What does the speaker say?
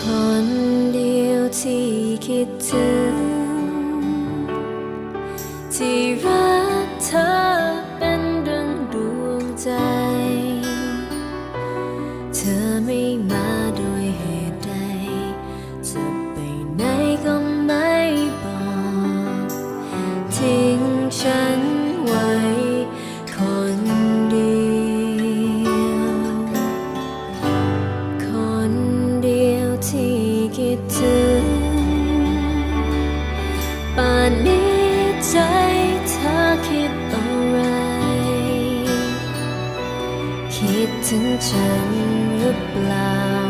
คนเดียวที่คิดถึง ที่รักเธอเป็นดังดวงใจ เธอไม่มาโดยเหตุใด จะไปไหนก็ไม่บอก ทิ้งฉัน ดถึง ป่านนี้ใจเธอคิดอะไร คิดถึงฉันหรือเปล่า